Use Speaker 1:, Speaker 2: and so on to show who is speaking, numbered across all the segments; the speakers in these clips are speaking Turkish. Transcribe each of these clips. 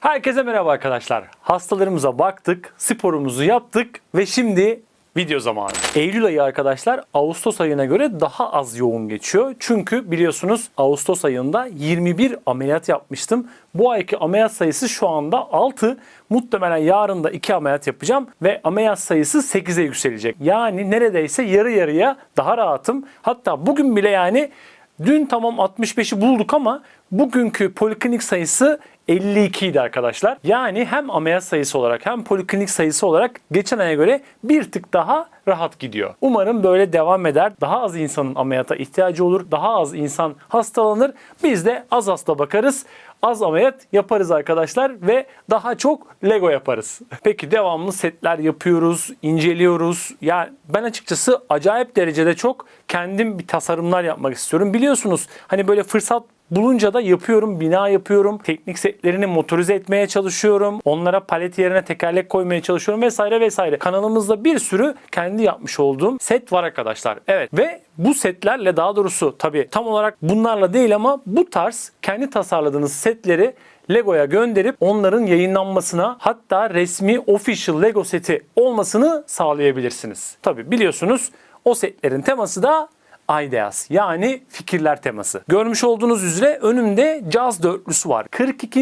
Speaker 1: Herkese merhaba arkadaşlar. Hastalarımıza baktık, sporumuzu yaptık ve şimdi video zamanı. Eylül ayı arkadaşlar Ağustos ayına göre daha az yoğun geçiyor. Çünkü biliyorsunuz Ağustos ayında 21 ameliyat yapmıştım. Bu ayki ameliyat sayısı şu anda 6. Muhtemelen yarın da 2 ameliyat yapacağım ve ameliyat sayısı 8'e yükselecek. Yani neredeyse yarı yarıya daha rahatım. Hatta bugün bile yani Dün tamam 65'i bulduk ama bugünkü poliklinik sayısı 52 idi arkadaşlar. Yani hem ameliyat sayısı olarak hem poliklinik sayısı olarak geçen aya göre bir tık daha rahat gidiyor. Umarım böyle devam eder. Daha az insanın ameliyata ihtiyacı olur. Daha az insan hastalanır. Biz de az hasta bakarız. Az ameliyat yaparız arkadaşlar ve daha çok Lego yaparız. Peki devamlı setler yapıyoruz, inceliyoruz. Ya ben açıkçası acayip derecede çok kendim bir tasarımlar yapmak istiyorum. Biliyorsunuz hani böyle fırsat bulunca da yapıyorum, bina yapıyorum. Teknik setlerini motorize etmeye çalışıyorum. Onlara palet yerine tekerlek koymaya çalışıyorum vesaire vesaire. Kanalımızda bir sürü kendi yapmış olduğum set var arkadaşlar. Evet ve bu setlerle daha doğrusu tabii tam olarak bunlarla değil ama bu tarz kendi tasarladığınız setleri Lego'ya gönderip onların yayınlanmasına hatta resmi official Lego seti olmasını sağlayabilirsiniz. Tabii biliyorsunuz o setlerin teması da Ideas yani fikirler teması. Görmüş olduğunuz üzere önümde Jazz dörtlüsü var. 42.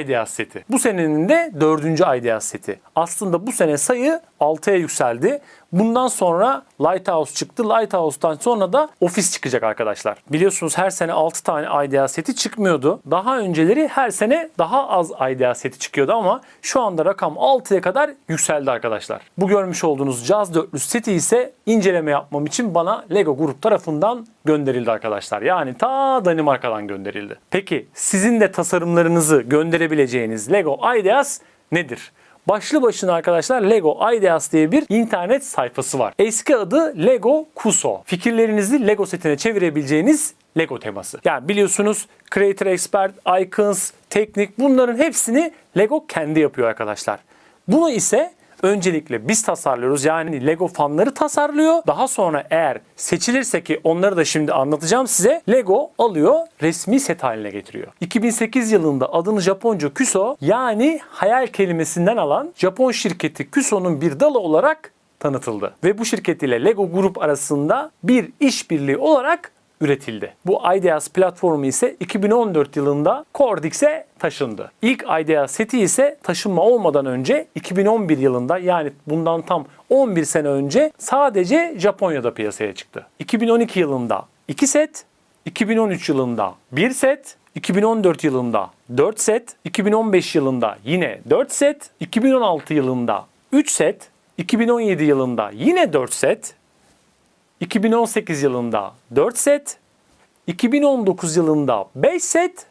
Speaker 1: Ideas seti. Bu senenin de 4. Ideas seti. Aslında bu sene sayı 6'ya yükseldi. Bundan sonra Lighthouse çıktı. Lighthouse'tan sonra da Office çıkacak arkadaşlar. Biliyorsunuz her sene 6 tane IDEA seti çıkmıyordu. Daha önceleri her sene daha az IDEA seti çıkıyordu ama şu anda rakam 6'ya kadar yükseldi arkadaşlar. Bu görmüş olduğunuz Jazz dörtlüsü seti ise inceleme yapmam için bana Lego grup tarafından gönderildi arkadaşlar. Yani ta Danimarka'dan gönderildi. Peki sizin de tasarımlarınızı gönderebileceğiniz Lego Ideas nedir? Başlı başına arkadaşlar Lego Ideas diye bir internet sayfası var. Eski adı Lego Kuso. Fikirlerinizi Lego setine çevirebileceğiniz Lego teması. Yani biliyorsunuz Creator Expert, Icons, Teknik bunların hepsini Lego kendi yapıyor arkadaşlar. Bunu ise öncelikle biz tasarlıyoruz. Yani Lego fanları tasarlıyor. Daha sonra eğer seçilirse ki onları da şimdi anlatacağım size. Lego alıyor resmi set haline getiriyor. 2008 yılında adını Japonca Kuso yani hayal kelimesinden alan Japon şirketi Kuso'nun bir dalı olarak tanıtıldı. Ve bu şirket ile Lego Grup arasında bir işbirliği olarak üretildi. Bu Ideas platformu ise 2014 yılında Cordix'e taşındı. İlk Ideas seti ise taşınma olmadan önce 2011 yılında yani bundan tam 11 sene önce sadece Japonya'da piyasaya çıktı. 2012 yılında 2 set, 2013 yılında 1 set, 2014 yılında 4 set, 2015 yılında yine 4 set, 2016 yılında 3 set, 2017 yılında yine 4 set, 2018 yılında 4 set, 2019 yılında 5 set,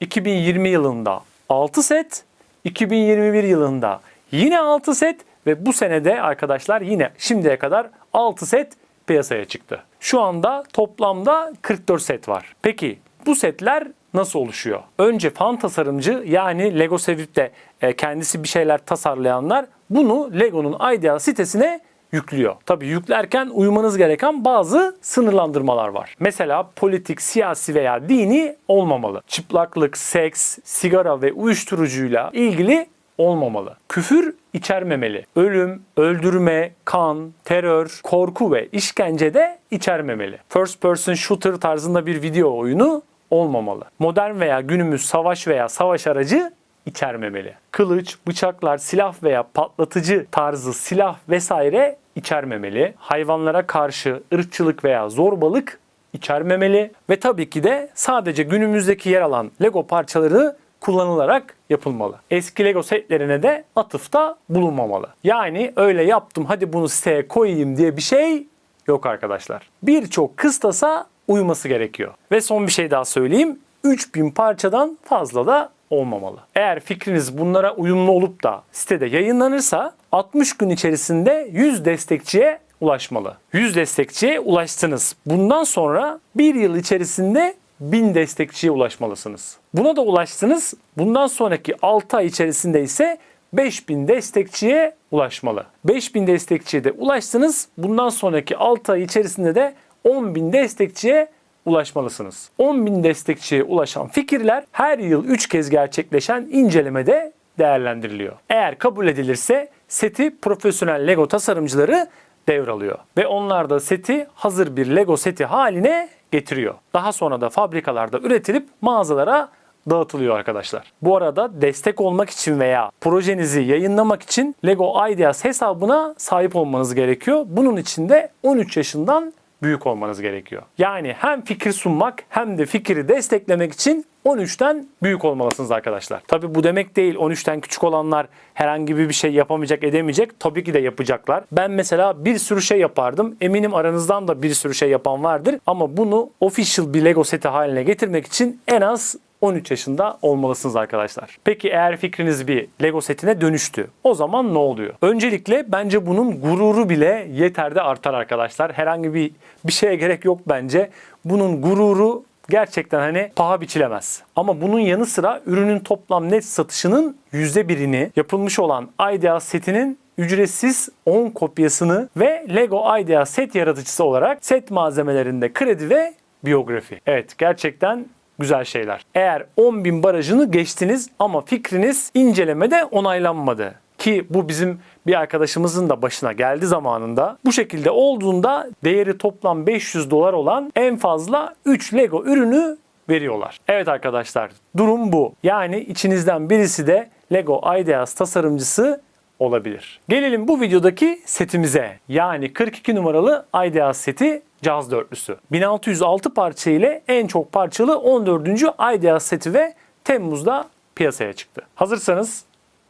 Speaker 1: 2020 yılında 6 set, 2021 yılında yine 6 set ve bu senede arkadaşlar yine şimdiye kadar 6 set piyasaya çıktı. Şu anda toplamda 44 set var. Peki bu setler nasıl oluşuyor? Önce fan tasarımcı yani Lego sevip de e, kendisi bir şeyler tasarlayanlar bunu Lego'nun Idea sitesine yüklüyor. Tabii yüklerken uymanız gereken bazı sınırlandırmalar var. Mesela politik, siyasi veya dini olmamalı. Çıplaklık, seks, sigara ve uyuşturucuyla ilgili olmamalı. Küfür içermemeli. Ölüm, öldürme, kan, terör, korku ve işkence de içermemeli. First person shooter tarzında bir video oyunu olmamalı. Modern veya günümüz savaş veya savaş aracı içermemeli. Kılıç, bıçaklar, silah veya patlatıcı tarzı silah vesaire içermemeli. Hayvanlara karşı ırkçılık veya zorbalık içermemeli ve tabii ki de sadece günümüzdeki yer alan Lego parçaları kullanılarak yapılmalı. Eski Lego setlerine de atıfta bulunmamalı. Yani öyle yaptım hadi bunu siteye koyayım diye bir şey yok arkadaşlar. Birçok kıstasa uyması gerekiyor. Ve son bir şey daha söyleyeyim. 3000 parçadan fazla da olmamalı. Eğer fikriniz bunlara uyumlu olup da sitede yayınlanırsa 60 gün içerisinde 100 destekçiye ulaşmalı. 100 destekçiye ulaştınız. Bundan sonra bir yıl içerisinde 1000 destekçiye ulaşmalısınız. Buna da ulaştınız. Bundan sonraki 6 ay içerisinde ise 5000 destekçiye ulaşmalı. 5000 destekçiye de ulaştınız. Bundan sonraki 6 ay içerisinde de 10.000 destekçiye ulaşmalısınız. 10.000 destekçiye ulaşan fikirler her yıl 3 kez gerçekleşen incelemede değerlendiriliyor. Eğer kabul edilirse seti profesyonel Lego tasarımcıları devralıyor. Ve onlar da seti hazır bir Lego seti haline getiriyor. Daha sonra da fabrikalarda üretilip mağazalara dağıtılıyor arkadaşlar. Bu arada destek olmak için veya projenizi yayınlamak için Lego Ideas hesabına sahip olmanız gerekiyor. Bunun için de 13 yaşından büyük olmanız gerekiyor. Yani hem fikir sunmak hem de fikri desteklemek için 13'ten büyük olmalısınız arkadaşlar. Tabi bu demek değil 13'ten küçük olanlar herhangi bir şey yapamayacak edemeyecek. Tabii ki de yapacaklar. Ben mesela bir sürü şey yapardım. Eminim aranızdan da bir sürü şey yapan vardır. Ama bunu official bir Lego seti haline getirmek için en az 13 yaşında olmalısınız arkadaşlar. Peki eğer fikriniz bir Lego setine dönüştü. O zaman ne oluyor? Öncelikle bence bunun gururu bile yeter artar arkadaşlar. Herhangi bir bir şeye gerek yok bence. Bunun gururu gerçekten hani paha biçilemez. Ama bunun yanı sıra ürünün toplam net satışının %1'ini yapılmış olan Ideas setinin ücretsiz 10 kopyasını ve Lego Ideas set yaratıcısı olarak set malzemelerinde kredi ve biyografi. Evet gerçekten güzel şeyler. Eğer 10.000 barajını geçtiniz ama fikriniz incelemede onaylanmadı ki bu bizim bir arkadaşımızın da başına geldi zamanında. Bu şekilde olduğunda değeri toplam 500 dolar olan en fazla 3 Lego ürünü veriyorlar. Evet arkadaşlar durum bu. Yani içinizden birisi de Lego Ideas tasarımcısı olabilir. Gelelim bu videodaki setimize. Yani 42 numaralı Ideas seti caz dörtlüsü. 1606 parça ile en çok parçalı 14. Ideas seti ve Temmuz'da piyasaya çıktı. Hazırsanız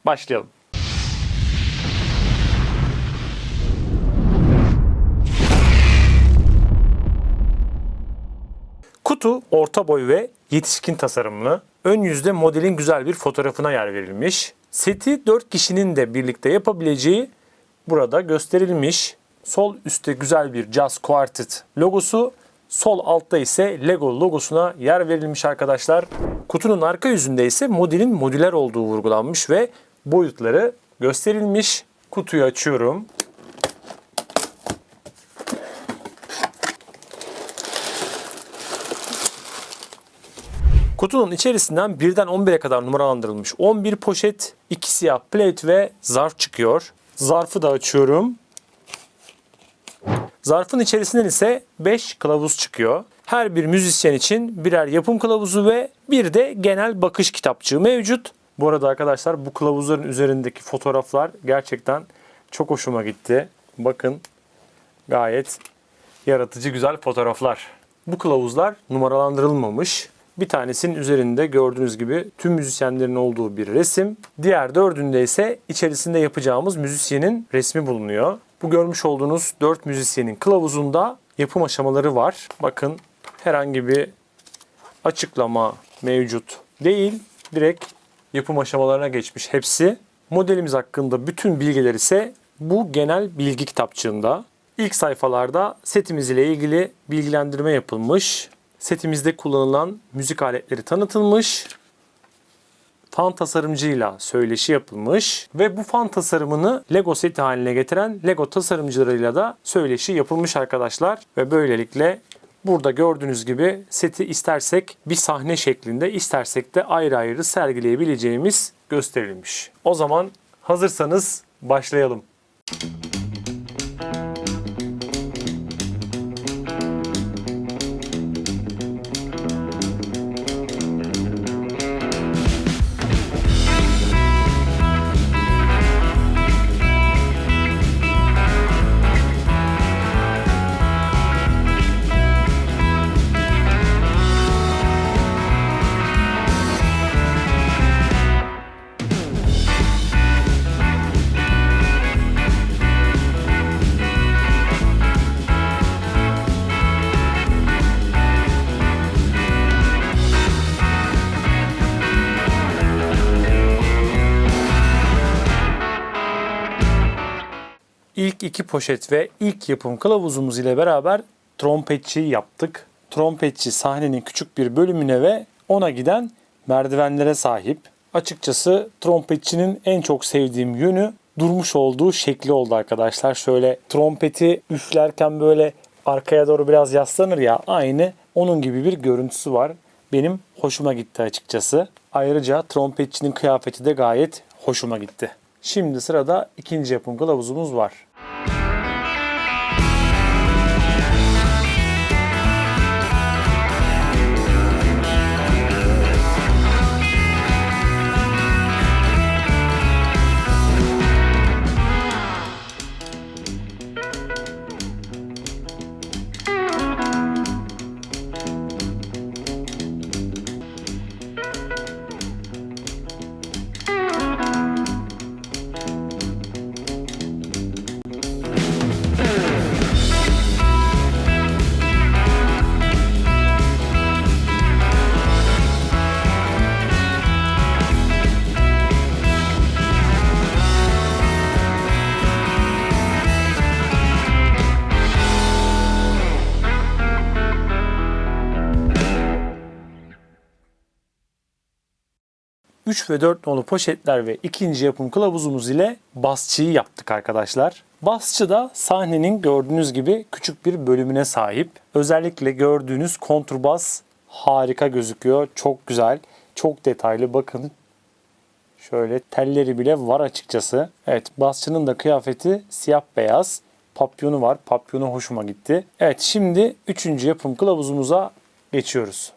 Speaker 1: başlayalım. Kutu orta boy ve yetişkin tasarımlı. Ön yüzde modelin güzel bir fotoğrafına yer verilmiş. Seti 4 kişinin de birlikte yapabileceği burada gösterilmiş. Sol üstte güzel bir Jazz Quartet logosu. Sol altta ise Lego logosuna yer verilmiş arkadaşlar. Kutunun arka yüzünde ise modelin modüler olduğu vurgulanmış ve boyutları gösterilmiş. Kutuyu açıyorum. Kutunun içerisinden birden 11'e kadar numaralandırılmış 11 poşet, 2 siyah plate ve zarf çıkıyor. Zarfı da açıyorum. Zarfın içerisinden ise 5 kılavuz çıkıyor. Her bir müzisyen için birer yapım kılavuzu ve bir de genel bakış kitapçığı mevcut. Bu arada arkadaşlar bu kılavuzların üzerindeki fotoğraflar gerçekten çok hoşuma gitti. Bakın gayet yaratıcı güzel fotoğraflar. Bu kılavuzlar numaralandırılmamış. Bir tanesinin üzerinde gördüğünüz gibi tüm müzisyenlerin olduğu bir resim. Diğer dördünde ise içerisinde yapacağımız müzisyenin resmi bulunuyor. Bu görmüş olduğunuz dört müzisyenin kılavuzunda yapım aşamaları var. Bakın herhangi bir açıklama mevcut değil. Direkt yapım aşamalarına geçmiş hepsi. Modelimiz hakkında bütün bilgiler ise bu genel bilgi kitapçığında. İlk sayfalarda setimiz ile ilgili bilgilendirme yapılmış. Setimizde kullanılan müzik aletleri tanıtılmış. Fan tasarımcıyla söyleşi yapılmış ve bu fan tasarımını Lego seti haline getiren Lego tasarımcılarıyla da söyleşi yapılmış arkadaşlar ve böylelikle burada gördüğünüz gibi seti istersek bir sahne şeklinde istersek de ayrı ayrı sergileyebileceğimiz gösterilmiş. O zaman hazırsanız başlayalım. İlk iki poşet ve ilk yapım kılavuzumuz ile beraber trompetçi yaptık. Trompetçi sahnenin küçük bir bölümüne ve ona giden merdivenlere sahip. Açıkçası trompetçinin en çok sevdiğim yönü durmuş olduğu şekli oldu arkadaşlar. Şöyle trompeti üflerken böyle arkaya doğru biraz yaslanır ya aynı Onun gibi bir görüntüsü var. Benim hoşuma gitti açıkçası. Ayrıca trompetçinin kıyafeti de gayet hoşuma gitti. Şimdi sırada ikinci yapım kılavuzumuz var. Üç ve 4 nolu poşetler ve ikinci yapım kılavuzumuz ile basçıyı yaptık arkadaşlar. Basçı da sahnenin gördüğünüz gibi küçük bir bölümüne sahip. Özellikle gördüğünüz kontrbas harika gözüküyor. Çok güzel, çok detaylı. Bakın şöyle telleri bile var açıkçası. Evet basçının da kıyafeti siyah beyaz. Papyonu var. Papyonu hoşuma gitti. Evet şimdi üçüncü yapım kılavuzumuza geçiyoruz.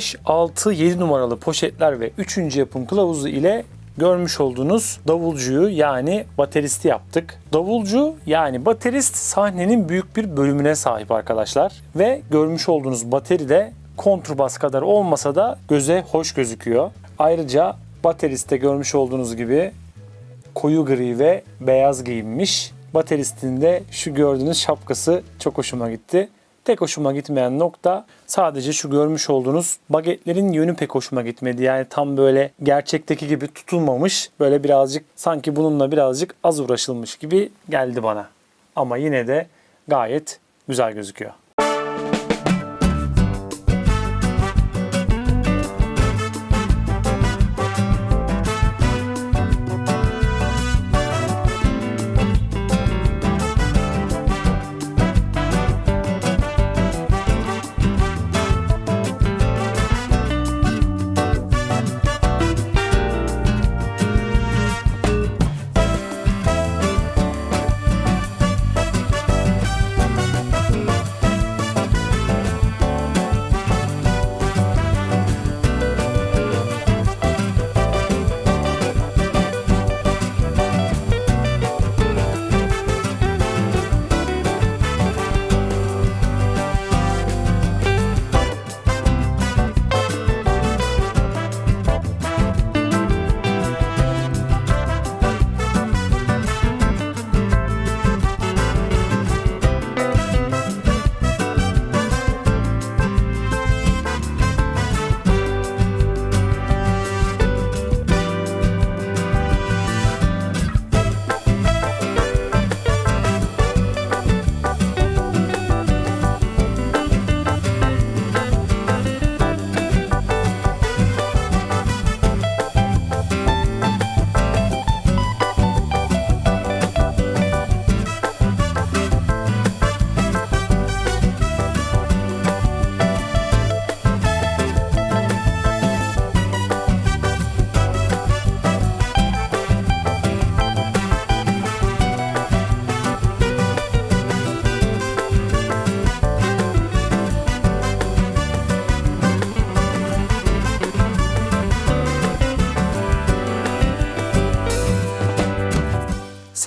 Speaker 1: Beş, altı, 7 numaralı poşetler ve 3. yapım kılavuzu ile görmüş olduğunuz davulcuyu yani bateristi yaptık. Davulcu yani baterist sahnenin büyük bir bölümüne sahip arkadaşlar. Ve görmüş olduğunuz bateri de kontrbas kadar olmasa da göze hoş gözüküyor. Ayrıca bateriste görmüş olduğunuz gibi koyu gri ve beyaz giyinmiş. Bateristin de şu gördüğünüz şapkası çok hoşuma gitti. Tek hoşuma gitmeyen nokta sadece şu görmüş olduğunuz bagetlerin yönü pek hoşuma gitmedi. Yani tam böyle gerçekteki gibi tutulmamış. Böyle birazcık sanki bununla birazcık az uğraşılmış gibi geldi bana. Ama yine de gayet güzel gözüküyor.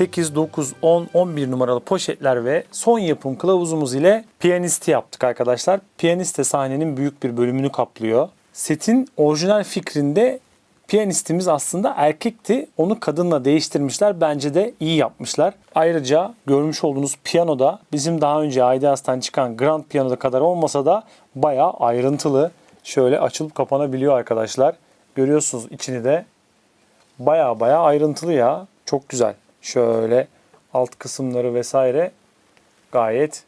Speaker 1: 8, 9, 10, 11 numaralı poşetler ve son yapım kılavuzumuz ile piyanisti yaptık arkadaşlar. Piyanist de sahnenin büyük bir bölümünü kaplıyor. Setin orijinal fikrinde piyanistimiz aslında erkekti. Onu kadınla değiştirmişler. Bence de iyi yapmışlar. Ayrıca görmüş olduğunuz piyano da bizim daha önce Aydas'tan çıkan Grand Piyano'da kadar olmasa da bayağı ayrıntılı. Şöyle açılıp kapanabiliyor arkadaşlar. Görüyorsunuz içini de baya baya ayrıntılı ya. Çok güzel. Şöyle alt kısımları vesaire gayet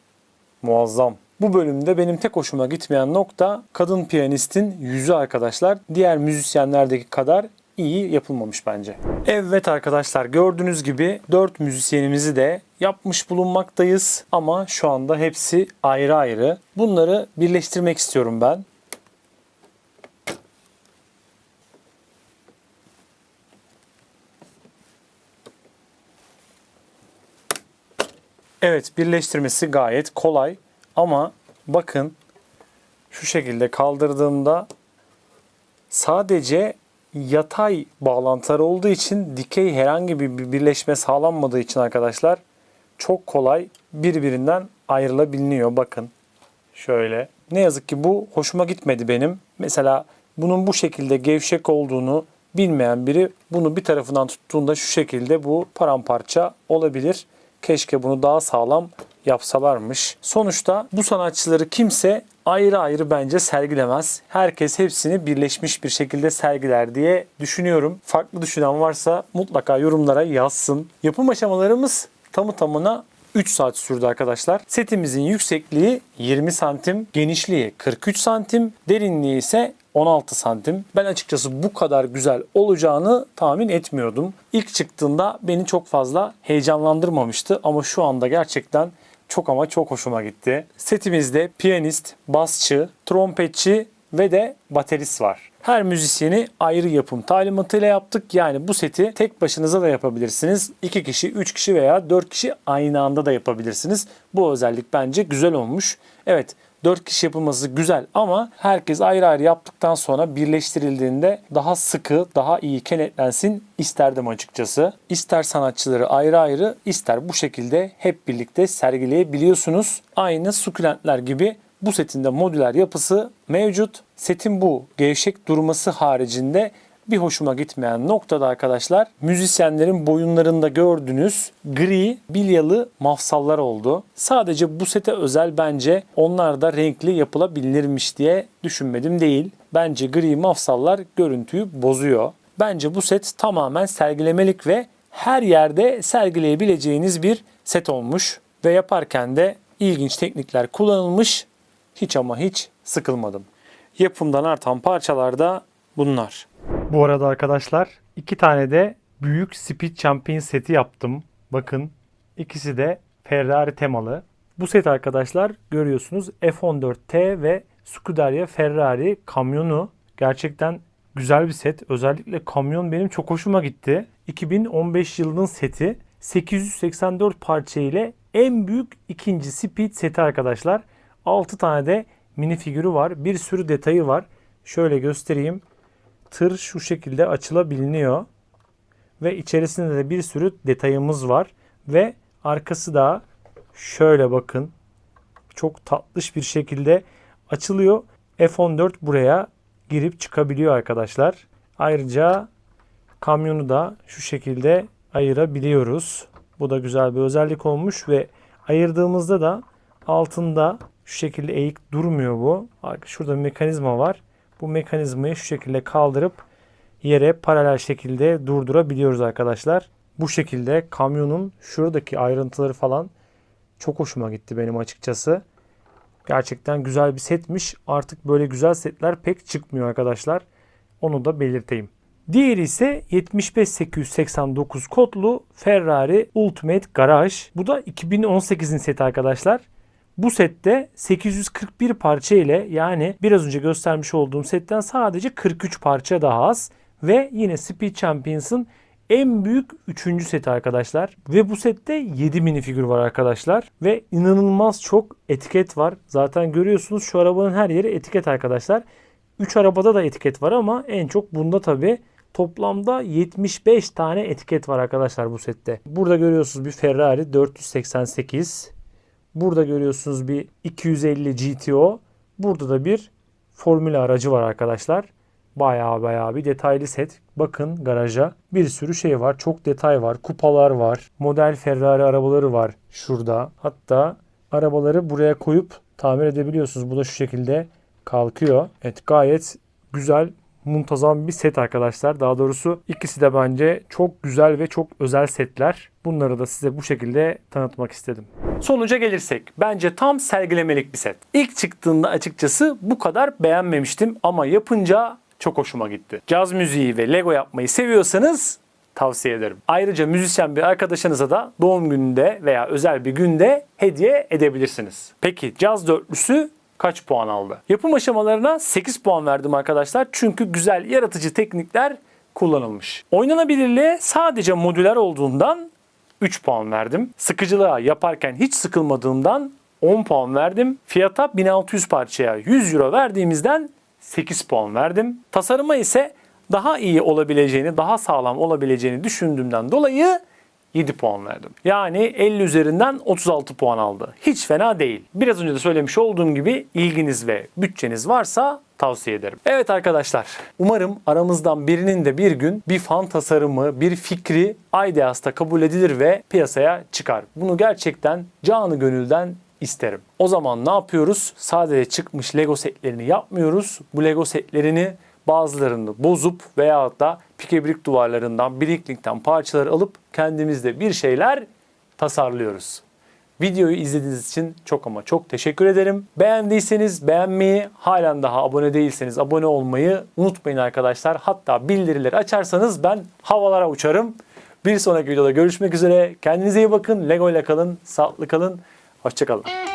Speaker 1: muazzam. Bu bölümde benim tek hoşuma gitmeyen nokta kadın piyanistin yüzü arkadaşlar. Diğer müzisyenlerdeki kadar iyi yapılmamış bence. Evet arkadaşlar gördüğünüz gibi 4 müzisyenimizi de yapmış bulunmaktayız ama şu anda hepsi ayrı ayrı. Bunları birleştirmek istiyorum ben. Evet birleştirmesi gayet kolay ama bakın şu şekilde kaldırdığımda sadece yatay bağlantılar olduğu için dikey herhangi bir birleşme sağlanmadığı için arkadaşlar çok kolay birbirinden ayrılabiliyor. Bakın şöyle. Ne yazık ki bu hoşuma gitmedi benim. Mesela bunun bu şekilde gevşek olduğunu bilmeyen biri bunu bir tarafından tuttuğunda şu şekilde bu paramparça olabilir. Keşke bunu daha sağlam yapsalarmış. Sonuçta bu sanatçıları kimse ayrı ayrı bence sergilemez. Herkes hepsini birleşmiş bir şekilde sergiler diye düşünüyorum. Farklı düşünen varsa mutlaka yorumlara yazsın. Yapım aşamalarımız tamı tamına 3 saat sürdü arkadaşlar. Setimizin yüksekliği 20 santim, genişliği 43 santim, derinliği ise 16 santim. Ben açıkçası bu kadar güzel olacağını tahmin etmiyordum. İlk çıktığında beni çok fazla heyecanlandırmamıştı ama şu anda gerçekten çok ama çok hoşuma gitti. Setimizde piyanist, basçı, trompetçi ve de baterist var. Her müzisyeni ayrı yapım talimatıyla yaptık. Yani bu seti tek başınıza da yapabilirsiniz. 2 kişi, 3 kişi veya 4 kişi aynı anda da yapabilirsiniz. Bu özellik bence güzel olmuş. Evet 4 kişi yapılması güzel ama herkes ayrı ayrı yaptıktan sonra birleştirildiğinde daha sıkı, daha iyi kenetlensin isterdim açıkçası. İster sanatçıları ayrı ayrı, ister bu şekilde hep birlikte sergileyebiliyorsunuz. Aynı sukulentler gibi bu setin de modüler yapısı mevcut. Setin bu gevşek durması haricinde bir hoşuma gitmeyen noktada arkadaşlar müzisyenlerin boyunlarında gördüğünüz gri bilyalı mafsallar oldu. Sadece bu sete özel bence onlar da renkli yapılabilirmiş diye düşünmedim değil. Bence gri mafsallar görüntüyü bozuyor. Bence bu set tamamen sergilemelik ve her yerde sergileyebileceğiniz bir set olmuş ve yaparken de ilginç teknikler kullanılmış. Hiç ama hiç sıkılmadım. Yapımdan artan parçalar da bunlar. Bu arada arkadaşlar iki tane de büyük Speed Champion seti yaptım. Bakın ikisi de Ferrari temalı. Bu set arkadaşlar görüyorsunuz F14T ve Scuderia Ferrari kamyonu. Gerçekten güzel bir set. Özellikle kamyon benim çok hoşuma gitti. 2015 yılının seti 884 parça ile en büyük ikinci Speed seti arkadaşlar. 6 tane de mini figürü var. Bir sürü detayı var. Şöyle göstereyim tır şu şekilde açılabiliyor. Ve içerisinde de bir sürü detayımız var. Ve arkası da şöyle bakın. Çok tatlış bir şekilde açılıyor. F14 buraya girip çıkabiliyor arkadaşlar. Ayrıca kamyonu da şu şekilde ayırabiliyoruz. Bu da güzel bir özellik olmuş ve ayırdığımızda da altında şu şekilde eğik durmuyor bu. Şurada bir mekanizma var bu mekanizmayı şu şekilde kaldırıp yere paralel şekilde durdurabiliyoruz arkadaşlar. Bu şekilde kamyonun şuradaki ayrıntıları falan çok hoşuma gitti benim açıkçası. Gerçekten güzel bir setmiş. Artık böyle güzel setler pek çıkmıyor arkadaşlar. Onu da belirteyim. Diğeri ise 75889 kodlu Ferrari Ultimate Garage. Bu da 2018'in seti arkadaşlar. Bu sette 841 parça ile yani biraz önce göstermiş olduğum setten sadece 43 parça daha az ve yine Speed Champions'ın en büyük 3. seti arkadaşlar. Ve bu sette 7 minifigür var arkadaşlar. Ve inanılmaz çok etiket var. Zaten görüyorsunuz şu arabanın her yeri etiket arkadaşlar. 3 arabada da etiket var ama en çok bunda tabi Toplamda 75 tane etiket var arkadaşlar bu sette. Burada görüyorsunuz bir Ferrari 488. Burada görüyorsunuz bir 250 GTO. Burada da bir Formula aracı var arkadaşlar. Bayağı bayağı bir detaylı set. Bakın garaja bir sürü şey var. Çok detay var. Kupalar var. Model Ferrari arabaları var şurada. Hatta arabaları buraya koyup tamir edebiliyorsunuz. Bu da şu şekilde kalkıyor. Evet gayet güzel muntazam bir set arkadaşlar. Daha doğrusu ikisi de bence çok güzel ve çok özel setler. Bunları da size bu şekilde tanıtmak istedim. Sonuca gelirsek bence tam sergilemelik bir set. İlk çıktığında açıkçası bu kadar beğenmemiştim ama yapınca çok hoşuma gitti. Caz müziği ve Lego yapmayı seviyorsanız tavsiye ederim. Ayrıca müzisyen bir arkadaşınıza da doğum gününde veya özel bir günde hediye edebilirsiniz. Peki caz dörtlüsü kaç puan aldı? Yapım aşamalarına 8 puan verdim arkadaşlar. Çünkü güzel yaratıcı teknikler kullanılmış. Oynanabilirliğe sadece modüler olduğundan 3 puan verdim. Sıkıcılığa yaparken hiç sıkılmadığımdan 10 puan verdim. Fiyata 1600 parçaya 100 euro verdiğimizden 8 puan verdim. Tasarıma ise daha iyi olabileceğini, daha sağlam olabileceğini düşündüğümden dolayı 7 puan verdim. Yani 50 üzerinden 36 puan aldı. Hiç fena değil. Biraz önce de söylemiş olduğum gibi ilginiz ve bütçeniz varsa tavsiye ederim. Evet arkadaşlar, umarım aramızdan birinin de bir gün bir fan tasarımı, bir fikri Ideas'ta kabul edilir ve piyasaya çıkar. Bunu gerçekten canı gönülden isterim. O zaman ne yapıyoruz? Sadece çıkmış Lego setlerini yapmıyoruz. Bu Lego setlerini bazılarını bozup veya da pikebrik duvarlarından, Bricklink'ten parçalar alıp kendimizde bir şeyler tasarlıyoruz. Videoyu izlediğiniz için çok ama çok teşekkür ederim. Beğendiyseniz beğenmeyi, halen daha abone değilseniz abone olmayı unutmayın arkadaşlar. Hatta bildirileri açarsanız ben havalara uçarım. Bir sonraki videoda görüşmek üzere. Kendinize iyi bakın. Lego ile kalın, sağlıklı kalın. Hoşçakalın.